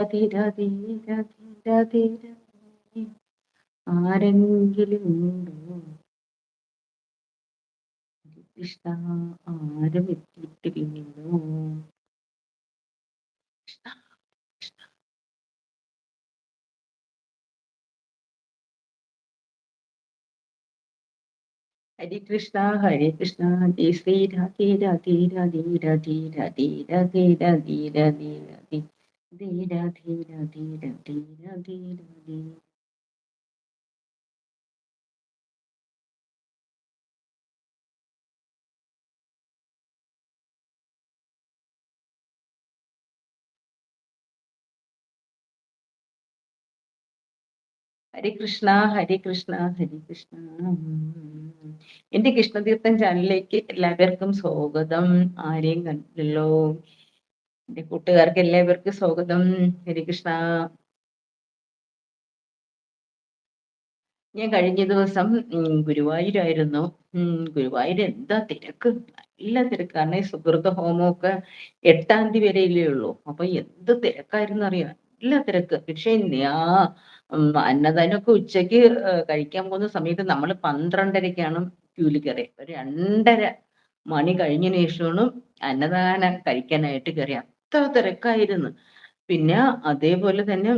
ധീര ധീര ധീര ധീര ആരെങ്കിലും ഉണ്ടോ? കൃഷ്ണ ആരും എത്തിയിട്ടില്ലല്ലോ. ഹരി കൃഷ്ണ ഹരി കൃഷ്ണ ജയ ശ്രീ രാധേ രാധേ രാധേ രാധേ രാധേ രാധേ രാധേ രാധേ രാധേ. ധീര ധീര ധീര ധീര ധീര ധീര ഹരി കൃഷ്ണ ഹരി കൃഷ്ണ ഹരി കൃഷ്ണ എന്റെ കൃഷ്ണതീർത്ഥം ചാനലിലേക്ക് എല്ലാവർക്കും സ്വാഗതം. ആരെയും കണ്ടില്ലല്ലോ എന്റെ കൂട്ടുകാർക്ക് എല്ലാവർക്കും സ്വാഗതം. ഹരി കൃഷ്ണ. ഞാൻ കഴിഞ്ഞ ദിവസം ഗുരുവായൂരായിരുന്നു. ഗുരുവായൂർ എന്താ തിരക്ക്? നല്ല തിരക്ക് കാരണം ഈ സുഹൃത ഹോമമൊക്കെ എട്ടാം തീയതി വരെയല്ലേ ഉള്ളൂ. അപ്പൊ എന്ത് തിരക്കായിരുന്നു അറിയാം നല്ല തിരക്ക്. പക്ഷെ ആ അന്നദാനമൊക്കെ ഉച്ചയ്ക്ക് കഴിക്കാൻ പോകുന്ന സമയത്ത് നമ്മൾ പന്ത്രണ്ടരക്കാണ് ക്യൂൽ കയറിയത് ഒരു രണ്ടര മണി കഴിഞ്ഞതിന് ശേഷമാണ് അന്നദാനം കഴിക്കാനായിട്ട് കയറി അത്ര തിരക്കായിരുന്നു. പിന്നെ അതേപോലെ തന്നെ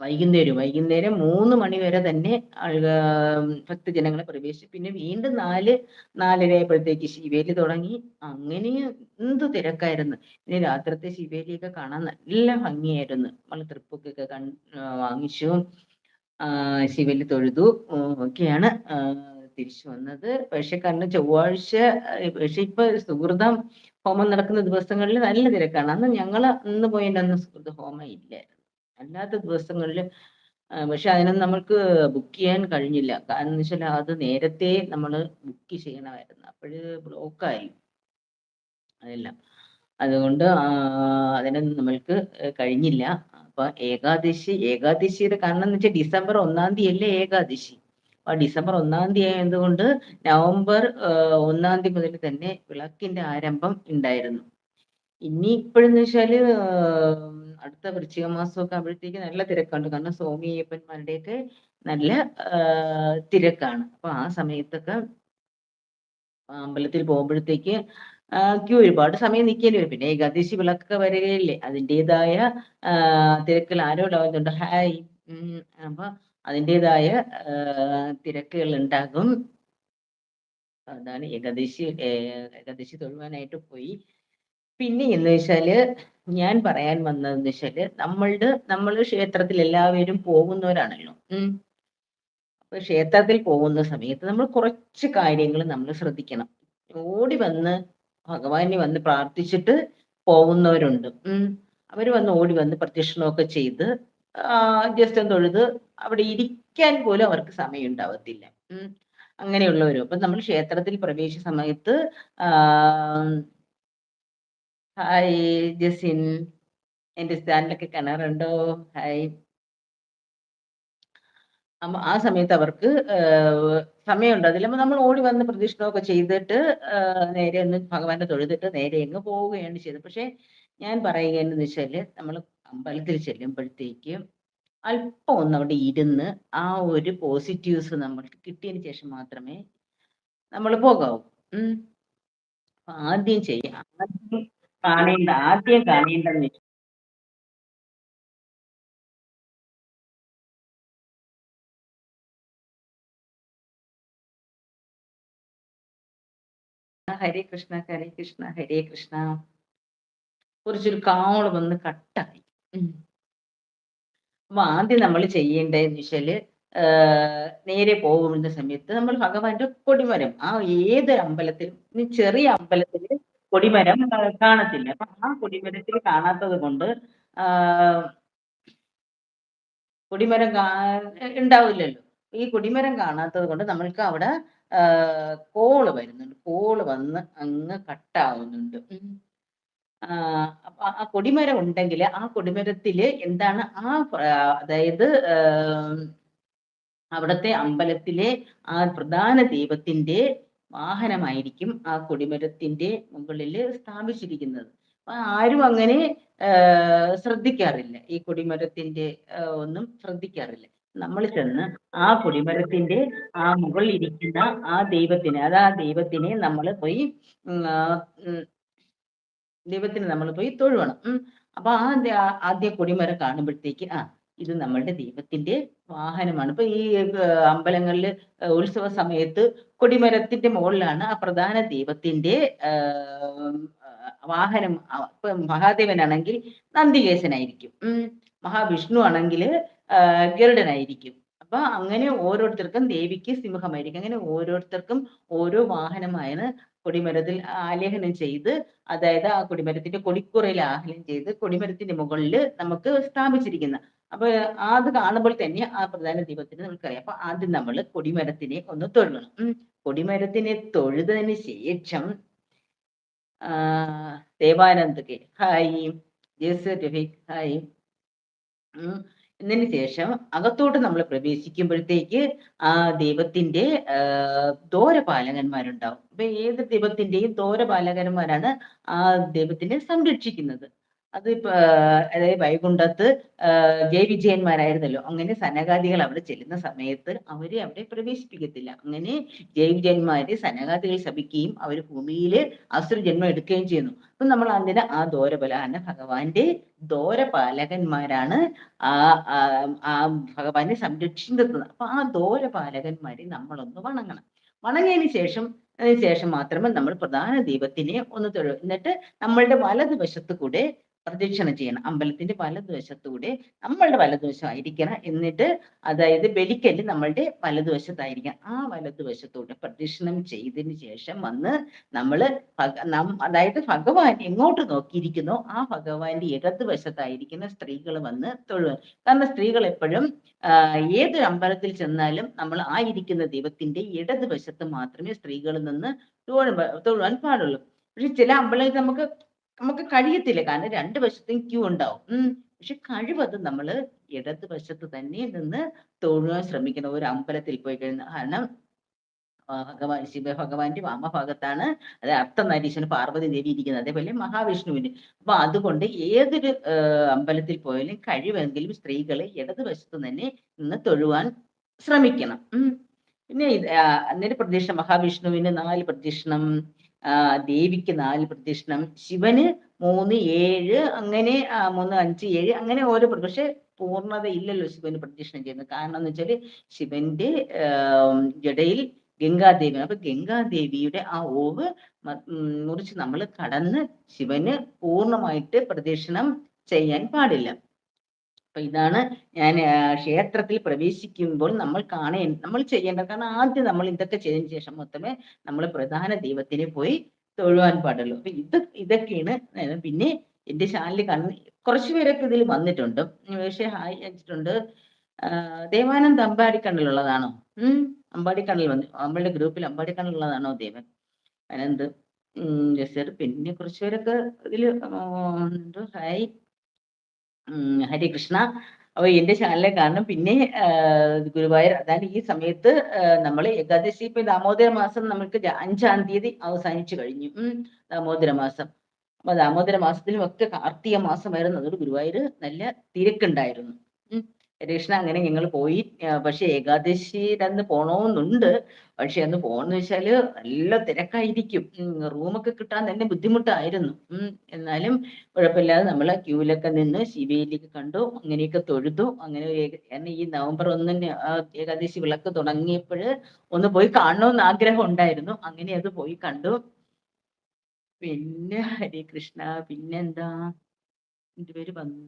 വൈകുന്നേരം വൈകുന്നേരം മൂന്ന് മണി വരെ തന്നെ ഭക്തജനങ്ങളെ പ്രവേശിച്ചു പിന്നെ വീണ്ടും നാല് നാലര ആയപ്പോഴത്തേക്ക് ശിവേലി തുടങ്ങി. അങ്ങനെ എന്ത് തിരക്കായിരുന്നു. പിന്നെ രാത്രിത്തെ ശിവേലിയൊക്കെ കാണാൻ നല്ല ഭംഗിയായിരുന്നു. നമ്മൾ തൃപ്പൊക്കെ കൺ വാങ്ങിച്ചു. ശിവേലി തൊഴുതു. ഒക്കെയാണ് തിരിച്ചു വന്നത്. പക്ഷെ കാരണം ചൊവ്വാഴ്ച പക്ഷെ ഇപ്പൊ സുഹൃതം ഹോമം നടക്കുന്ന ദിവസങ്ങളിൽ നല്ല തിരക്കാണ്. അന്ന് ഞങ്ങൾ അന്ന് പോയിട്ട് അന്ന് സുഹൃത്ത് ഹോമം ഇല്ലായിരുന്നു. അല്ലാത്ത ദിവസങ്ങളിൽ പക്ഷെ അതിനൊന്നും നമ്മൾക്ക് ബുക്ക് ചെയ്യാൻ കഴിഞ്ഞില്ല. കാരണം എന്ന് വെച്ചാൽ അത് നേരത്തെ നമ്മൾ ബുക്ക് ചെയ്യണമായിരുന്നു. അപ്പോഴ് ബ്ലോക്കായി അതെല്ലാം. അതുകൊണ്ട് അതിനൊന്നും നമ്മൾക്ക് കഴിഞ്ഞില്ല. അപ്പൊ ഏകാദശി ഏകാദശിയുടെ കാരണം എന്ന് വെച്ചാൽ ഡിസംബർ ഒന്നാം തീയതി അല്ലേ ഏകാദശി? ഡിസംബർ ഒന്നാം തീയതി ആയതുകൊണ്ട് നവംബർ ഒന്നാം തീയതി മുതൽ തന്നെ വിളക്കിന്റെ ആരംഭം ഉണ്ടായിരുന്നു. ഇനി ഇപ്പോഴെന്ന് വെച്ചാൽ അടുത്ത വൃശ്ചിക മാസമൊക്കെ ആകുമ്പോഴത്തേക്ക് നല്ല തിരക്കുണ്ട് കാരണം സ്വാമി അയ്യപ്പന്മാരുടെയൊക്കെ നല്ല തിരക്കാണ്. അപ്പൊ ആ സമയത്തൊക്കെ അമ്പലത്തിൽ പോകുമ്പോഴത്തേക്ക് ക്യൂ ഒരുപാട് സമയം നിൽക്കേണ്ടി വരും. പിന്നെ ഏകാദശി വിളക്കൊക്കെ വരികയില്ലേ. അതിന്റെതായ തിരക്കിൽ ആരോ ഉണ്ടാവുന്നുണ്ട് ഹായ് അപ്പൊ അതിന്റെതായ തിരക്കുകൾ ഉണ്ടാകും അതാണ് ഏകദേശി ഏകദേശി തൊഴുവാനായിട്ട് പോയി. പിന്നെ എന്ന് വെച്ചാൽ ഞാൻ പറയാൻ വന്നതെന്ന് വെച്ചാൽ നമ്മളുടെ നമ്മൾ ക്ഷേത്രത്തിൽ എല്ലാവരും പോകുന്നവരാണല്ലോ. അപ്പൊ ക്ഷേത്രത്തിൽ പോകുന്ന സമയത്ത് നമ്മൾ കുറച്ച് കാര്യങ്ങൾ നമ്മൾ ശ്രദ്ധിക്കണം. ഓടി വന്ന് ഭഗവാനെ വന്ന് പ്രാർത്ഥിച്ചിട്ട് പോകുന്നവരുണ്ട്. ഉം. അവർ വന്ന് ഓടി വന്ന് പ്രദക്ഷിണമൊക്കെ ചെയ്ത് ജസ്റ്റ് ഒന്ന് തൊഴുത് അവിടെ ഇരിക്കാൻ പോലും അവർക്ക് സമയം ഉണ്ടാവത്തില്ല. അങ്ങനെയുള്ളവരും. അപ്പൊ നമ്മൾ ക്ഷേത്രത്തിൽ പ്രവേശിച്ച സമയത്ത് ഹായ് ജസിൻ എന്റെ ചാനലൊക്കെ കാണാറുണ്ടോ? ഹായ്. അപ്പൊ ആ സമയത്ത് അവർക്ക് സമയമുണ്ട് അതിലും നമ്മൾ ഓടി വന്ന് പ്രദക്ഷിണമൊക്കെ ചെയ്തിട്ട് നേരെ ഒന്ന് ഭഗവാന്റെ തൊഴുതിട്ട് നേരെ എങ്ങ് പോവുകയാണ് ചെയ്തത്. പക്ഷെ ഞാൻ പറയുകയെന്ന് വെച്ചാൽ നമ്മൾ അമ്പലത്തിൽ ചെല്ലുമ്പോഴത്തേക്ക് അല്പം ഒന്ന് അവിടെ ഇരുന്ന് ആ ഒരു പോസിറ്റീവ്സ് നമ്മൾക്ക് കിട്ടിയതിന് ശേഷം മാത്രമേ നമ്മൾ പോകാവൂ. ആദ്യം ചെയ്യാം ആദ്യം കാണേണ്ട ആദ്യം കാണേണ്ടത് ഹരേ കൃഷ്ണ ഹരേ കൃഷ്ണ ഹരേ കൃഷ്ണ. കുറച്ചൊരു കാവൾ വന്ന് കട്ടായി. അപ്പൊ ആദ്യം നമ്മൾ ചെയ്യേണ്ടതെന്ന് വെച്ചാൽ നേരെ പോകുന്ന സമയത്ത് നമ്മൾ ഭഗവാന്റെ കൊടിമരം ആ ഏത് അമ്പലത്തിൽ ചെറിയ അമ്പലത്തിൽ കൊടിമരം കാണത്തില്ല. അപ്പൊ ആ കൊടിമരത്തിൽ കാണാത്തത് കൊണ്ട് കൊടിമരം കാ ഉണ്ടാവില്ലല്ലോ. ഈ കൊടിമരം കാണാത്തത് കൊണ്ട് നമ്മൾക്ക് അവിടെ കോൾ വരുന്നുണ്ട്. കോൾ വന്ന് അങ്ങ് കട്ടാവുന്നുണ്ട്. ആ കൊടിമരം ഉണ്ടെങ്കിൽ ആ കൊടിമരത്തിൽ എന്താണ് ആ അതായത് അവിടുത്തെ അമ്പലത്തിലെ ആ പ്രധാന ദൈവത്തിന്റെ വാഹനമായിരിക്കും ആ കൊടിമരത്തിന്റെ മുകളിൽ സ്ഥാപിച്ചിരിക്കുന്നത്. ആരും അങ്ങനെ ശ്രദ്ധിക്കാറില്ല. ഈ കൊടിമരത്തിന്റെ ഒന്നും ശ്രദ്ധിക്കാറില്ല. നമ്മൾ ചെന്ന് ആ കൊടിമരത്തിന്റെ ആ മുകളിൽ ഇരിക്കുന്ന ആ ദൈവത്തിനെ അത് ആ ദൈവത്തിനെ നമ്മൾ പോയി ദൈവത്തിന് നമ്മൾ പോയി തൊഴുവണം. ഉം. അപ്പൊ ആ ആദ്യ കൊടിമരം കാണുമ്പോഴത്തേക്ക് ആ ഇത് നമ്മളുടെ ദൈവത്തിന്റെ വാഹനമാണ്. ഇപ്പൊ ഈ അമ്പലങ്ങളിൽ ഉത്സവ സമയത്ത് കൊടിമരത്തിന്റെ മുകളിലാണ് ആ പ്രധാന ദൈവത്തിന്റെ വാഹനം. ഇപ്പൊ മഹാദേവനാണെങ്കിൽ നന്ദികേശനായിരിക്കും. ഉം. മഹാവിഷ്ണു ആണെങ്കിൽ ഗരുഡനായിരിക്കും. അപ്പൊ അങ്ങനെ ഓരോരുത്തർക്കും ദേവിക്ക് സിംഹമായിരിക്കും. അങ്ങനെ ഓരോരുത്തർക്കും ഓരോ വാഹനമായാണ് കൊടിമരത്തിൽ ആലേഖനം ചെയ്ത് അതായത് ആ കൊടിമരത്തിന്റെ കൊടിക്കുറയിൽ ആലേഖനം ചെയ്ത് കൊടിമരത്തിന്റെ മുകളിൽ നമുക്ക് സ്ഥാപിച്ചിരിക്കുന്ന. അപ്പൊ അത് കാണുമ്പോൾ തന്നെ ആ പ്രധാന ദീപത്തിന് നമുക്കറിയാം. അപ്പൊ ആദ്യം നമ്മൾ കൊടിമരത്തിനെ ഒന്ന് തൊഴണം കൊടിമരത്തിനെ തൊഴുതതിന് ശേഷം ദേവാനന്ദ് കെ ഹായ് ജേസ് രഫീഖ് ഹായ് എന്നതിന് ശേഷം അകത്തോട്ട് നമ്മൾ പ്രവേശിക്കുമ്പോഴത്തേക്ക് ആ ദൈവത്തിന്റെ ദോരപാലകന്മാരുണ്ടാവും അപ്പൊ ഏത് ദൈവത്തിന്റെയും ദോരപാലകന്മാരാണ് ആ ദൈവത്തിനെ സംരക്ഷിക്കുന്നത്. അത് അതായത് വൈകുണ്ഠത്ത് ജയ വിജയന്മാരായിരുന്നല്ലോ. അങ്ങനെ സനകാദികൾ അവിടെ ചെല്ലുന്ന സമയത്ത് അവരെ അവിടെ പ്രവേശിപ്പിക്കത്തില്ല. അങ്ങനെ ജയ വിജയന്മാരെ സനകാദികൾ ശപിക്കുകയും അവർ ഭൂമിയിൽ അസുരജന്മം എടുക്കുകയും ചെയ്യുന്നു. അപ്പൊ നമ്മൾ അതിന് ആ ദോരബലാന ഭഗവാന്റെ ദോരപാലകന്മാരാണ് ആ ആ ഭഗവാനെ സംരക്ഷിക്കുന്നത്. അപ്പൊ ആ ദോരപാലകന്മാരെ നമ്മളൊന്ന് വണങ്ങണം. വണങ്ങിയതിന് ശേഷം അതിനുശേഷം മാത്രമേ നമ്മൾ പ്രധാന ദൈവത്തിനെ ഒന്ന് തൊഴു. എന്നിട്ട് നമ്മളുടെ വലതുവശത്ത് കൂടെ പ്രദക്ഷിണം ചെയ്യണം. അമ്പലത്തിന്റെ വലതുവശത്തൂടെ നമ്മളുടെ വലതുവശമായിരിക്കണം. എന്നിട്ട് അതായത് ബലിക്കല്ല് നമ്മളുടെ വലതുവശത്തായിരിക്കണം. ആ വലതുവശത്തൂടെ പ്രദക്ഷിണം ചെയ്തതിന് ശേഷം വന്ന് നമ്മൾ അതായത് ഭഗവാൻ എങ്ങോട്ട് നോക്കിയിരിക്കുന്നു ആ ഭഗവാന്റെ ഇടതുവശത്തായിരിക്കുന്ന സ്ത്രീകൾ വന്ന് തൊഴുവാൻ കാരണം സ്ത്രീകൾ എപ്പോഴും ഏത് അമ്പലത്തിൽ ചെന്നാലും നമ്മൾ ആ ഇരിക്കുന്ന ദൈവത്തിന്റെ ഇടതുവശത്ത് മാത്രമേ സ്ത്രീകളിൽ നിന്ന് തൊഴുവാൻ പാടുള്ളൂ. പക്ഷെ ചില അമ്പലത്തിൽ നമുക്ക് നമുക്ക് കഴിയത്തില്ല. കാരണം രണ്ട് വശത്തും ക്യൂ ഉണ്ടാവും. പക്ഷെ കഴിവത് നമ്മൾ ഇടത് വശത്ത് തന്നെ നിന്ന് തൊഴുവാൻ ശ്രമിക്കണം. ഒരു അമ്പലത്തിൽ പോയി കഴിഞ്ഞാൽ കാരണം ഭഗവാൻ ശിവഭഗവാന്റെ വാമഭാഗത്താണ് അതായത് അർത്ഥനാരീശ്വരൻ പാർവതി ദേവി ഇരിക്കുന്നത്. അതേപോലെ മഹാവിഷ്ണുവിന്. അപ്പൊ അതുകൊണ്ട് ഏതൊരു അമ്പലത്തിൽ പോയാലും കഴിവെങ്കിലും സ്ത്രീകളെ ഇടതുവശത്ത് തന്നെ നിന്ന് തൊഴുവാൻ ശ്രമിക്കണം. പിന്നെ അന്നേരം പ്രദക്ഷിണം മഹാവിഷ്ണുവിന് നാല് പ്രദക്ഷിണം ദേവിക്ക് നാല് പ്രദക്ഷിണം ശിവന് മൂന്ന് ഏഴ് അങ്ങനെ മൂന്ന് അഞ്ച് ഏഴ് അങ്ങനെ ഓരോ പക്ഷെ പൂർണത ഇല്ലല്ലോ ശിവന് പ്രദക്ഷിണം ചെയ്യുന്നത്. കാരണം എന്ന് വെച്ചാൽ ശിവന്റെ ജടയിൽ ഗംഗാദേവി അപ്പൊ ഗംഗാദേവിയുടെ ആ ഓവ് മുറിച്ച് നമ്മൾ കടന്ന് ശിവന് പൂർണമായിട്ട് പ്രദക്ഷിണം ചെയ്യാൻ പാടില്ല. അപ്പൊ ഇതാണ് ഞാൻ ക്ഷേത്രത്തിൽ പ്രവേശിക്കുമ്പോൾ നമ്മൾ കാണേ നമ്മൾ ചെയ്യേണ്ട കാരണം ആദ്യം നമ്മൾ ഇതൊക്കെ ചെയ്തതിന് ശേഷം മാത്രമേ നമ്മൾ പ്രധാന ദൈവത്തിനെ പോയി തൊഴുവാൻ പാടുള്ളൂ. അപ്പൊ ഇത് ഇതൊക്കെയാണ് പിന്നെ എന്റെ ചാനലിൽ കാണുന്ന കുറച്ചു പേരൊക്കെ ഇതിൽ വന്നിട്ടുണ്ട്. പക്ഷെ ഹായ് അയച്ചിട്ടുണ്ട്. ദേവാനന്ദ് അമ്പാടിക്കണ്ണിലുള്ളതാണോ? ഉം അമ്പാടിക്കണ്ണിൽ വന്നു നമ്മളുടെ ഗ്രൂപ്പിൽ അമ്പാടിക്കണ്ണിലുള്ളതാണോ ദേവൻ? അനന്ത് ജസർ പിന്നെ കുറച്ചു പേരൊക്കെ ഇതിൽ ഹായ്. ഹരേ കൃഷ്ണ. അപ്പൊ എന്റെ ചാനലിലെ കാരണം പിന്നെ ഗുരുവായൂർ അതായത് ഈ സമയത്ത് നമ്മൾ ഏകാദശി ഇപ്പൊ ദാമോദര മാസം നമുക്ക് അഞ്ചാം തീയതി അവസാനിച്ചു കഴിഞ്ഞു. ദാമോദര മാസം. അപ്പൊ ദാമോദര മാസത്തിലും ഒക്കെ കാർത്തിക മാസമായിരുന്നു. അതുകൊണ്ട് ഗുരുവായൂർ നല്ല തിരക്കുണ്ടായിരുന്നു. രക്ഷണ അങ്ങനെ ഞങ്ങൾ പോയി. പക്ഷെ ഏകാദശിയിലന്ന് പോണോന്നുണ്ട്. പക്ഷെ അന്ന് പോണെന്ന് വെച്ചാൽ നല്ല തിരക്കായിരിക്കും. റൂമൊക്കെ കിട്ടാൻ തന്നെ ബുദ്ധിമുട്ടായിരുന്നു. എന്നാലും കുഴപ്പമില്ലാതെ നമ്മൾ ക്യൂവിലൊക്കെ നിന്ന് ശിവയിലേക്ക് കണ്ടു. അങ്ങനെയൊക്കെ തൊഴുതു. അങ്ങനെ ഈ നവംബർ ഒന്നിന് ഏകാദശി വിളക്ക് തുടങ്ങിയപ്പോൾ ഒന്ന് പോയി കാണണമെന്ന് ആഗ്രഹം ഉണ്ടായിരുന്നു. അങ്ങനെ അത് പോയി കണ്ടു. പിന്നെ ഹരി കൃഷ്ണ പിന്നെന്താ? എന്റെ പേര് വന്നു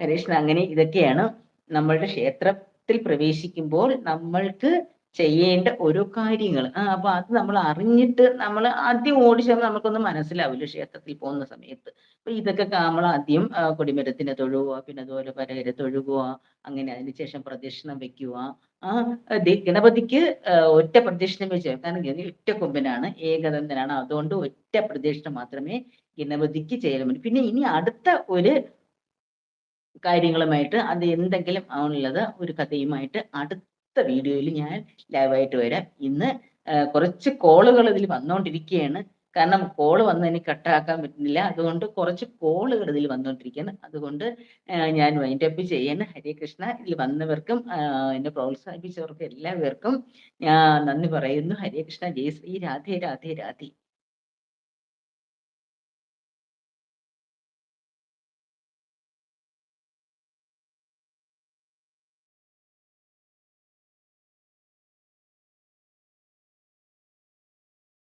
ഹരീഷ്ണ അങ്ങനെ ഇതൊക്കെയാണ് നമ്മളുടെ ക്ഷേത്രത്തിൽ പ്രവേശിക്കുമ്പോൾ നമ്മൾക്ക് ചെയ്യേണ്ട ഓരോ കാര്യങ്ങൾ. ആ അപ്പൊ അത് നമ്മൾ അറിഞ്ഞിട്ട് നമ്മൾ ആദ്യം ഓടിച്ചാൽ നമുക്കൊന്നും മനസ്സിലാവില്ല ക്ഷേത്രത്തിൽ പോകുന്ന സമയത്ത്. അപ്പൊ ഇതൊക്കെ നമ്മൾ ആദ്യം കൊടിമരത്തിനെ തൊഴുക പിന്നെ അതുപോലെ പരകര തൊഴുകുക അങ്ങനെ അതിനുശേഷം പ്രദക്ഷിണം വെക്കുക ആ ഗണപതിക്ക് ഒറ്റ പ്രദക്ഷിണം വെച്ച് കാരണം ഒറ്റ കൊമ്പനാണ് ഏകദന്തനാണ് അതുകൊണ്ട് ഒറ്റ പ്രദക്ഷിണം മാത്രമേ ഗണപതിക്ക് ചെയ്യാൻ പറ്റൂ. പിന്നെ ഇനി അടുത്ത ഒരു കാര്യങ്ങളുമായിട്ട് അത് എന്തെങ്കിലും ആണുള്ളത് ഒരു കഥയുമായിട്ട് അടുത്ത വീഡിയോയിൽ ഞാൻ ലൈവായിട്ട് വരാം ഇന്ന് കുറച്ച് കോളുകൾ ഇതിൽ വന്നുകൊണ്ടിരിക്കുകയാണ് കാരണം കോൾ വന്ന് എനിക്ക് കട്ടാക്കാൻ പറ്റുന്നില്ല. അതുകൊണ്ട് കുറച്ച് കോളുകൾ ഇതിൽ വന്നുകൊണ്ടിരിക്കുകയാണ് അതുകൊണ്ട് ഞാൻ വൈൻഡ് അപ്പ് ചെയ്യാണ്. ഹരേ കൃഷ്ണ. ഇതിൽ വന്നവർക്കും എന്നെ പ്രോത്സാഹിപ്പിച്ചവർക്കും എല്ലാവർക്കും ഞാൻ നന്ദി പറയുന്നു. ഹരേ കൃഷ്ണ. ജയ് ശ്രീ രാധേ രാധേ രാധേ.